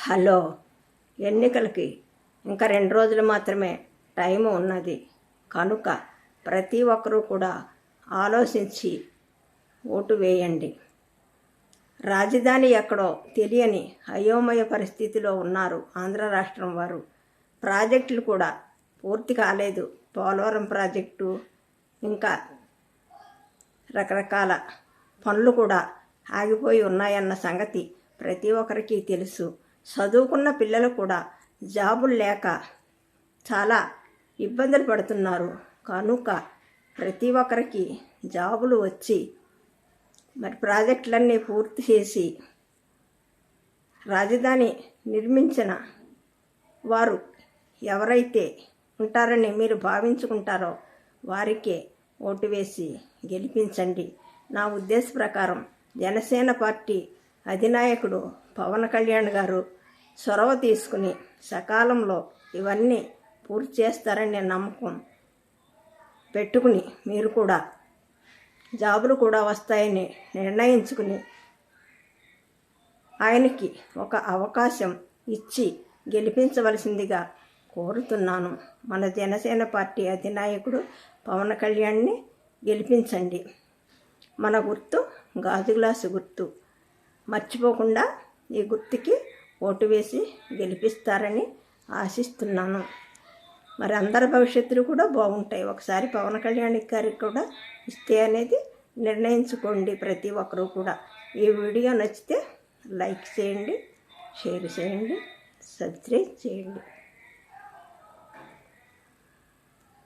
Hello. ఎన్నికలకి ఇంకా రెండు రోజులు మాత్రమే టైం ఉన్నది. కనుక ప్రతి ఒక్కరూ కూడా ఆలోచించి ఓటు వేయండి. రాజధాని ఎక్కడో తెలియని అయోమయ పరిస్థితిలో ఉన్నారు ఆంధ్ర రాష్ట్రం వారు. ప్రాజెక్టులు కూడా పూర్తి కాలేదు. పోలవరం ప్రాజెక్టు ఇంకా రకరకాల పనులు కూడా ఆగిపోయి ఉన్నాయన్న సంగతి ప్రతి ఒక్కరికి తెలుసు. చదువుకున్న పిల్లలు కూడా జాబులు లేక చాలా ఇబ్బందులు పడుతున్నారు. కనుక ప్రతి ఒక్కరికి జాబులు వచ్చి మరి ప్రాజెక్టులన్నీ పూర్తి చేసి రాజధాని నిర్మించిన వారు ఎవరైతే ఉంటారని మీరు భావించుకుంటారో వారికే ఓటు వేసి గెలిపించండి. నా ఉద్దేశ ప్రకారం జనసేన పార్టీ అధినాయకుడు పవన్ కళ్యాణ్ గారు చొరవ తీసుకుని సకాలంలో ఇవన్నీ పూర్తి చేస్తారనే నమ్మకం పెట్టుకుని మీరు కూడా జాబులు కూడా వస్తాయని నిర్ణయించుకుని ఆయనకి ఒక అవకాశం ఇచ్చి గెలిపించవలసిందిగా కోరుతున్నాను. మన జనసేన పార్టీ అధినాయకుడు పవన్ కళ్యాణ్ని గెలిపించండి. మన గుర్తు గాజు గ్లాసు గుర్తు. మర్చిపోకుండా ఈ గుర్తుకి ఓటు వేసి గెలిపిస్తారని ఆశిస్తున్నాను. మరి అందరి భవిష్యత్తులు కూడా బాగుంటాయి. ఒకసారి పవన్ కళ్యాణ్ గారికి కూడా ఇస్తే అనేది నిర్ణయించుకోండి ప్రతి ఒక్కరూ కూడా. ఈ వీడియో నచ్చితే లైక్ చేయండి షేర్ చేయండి సబ్స్క్రైబ్ చేయండి.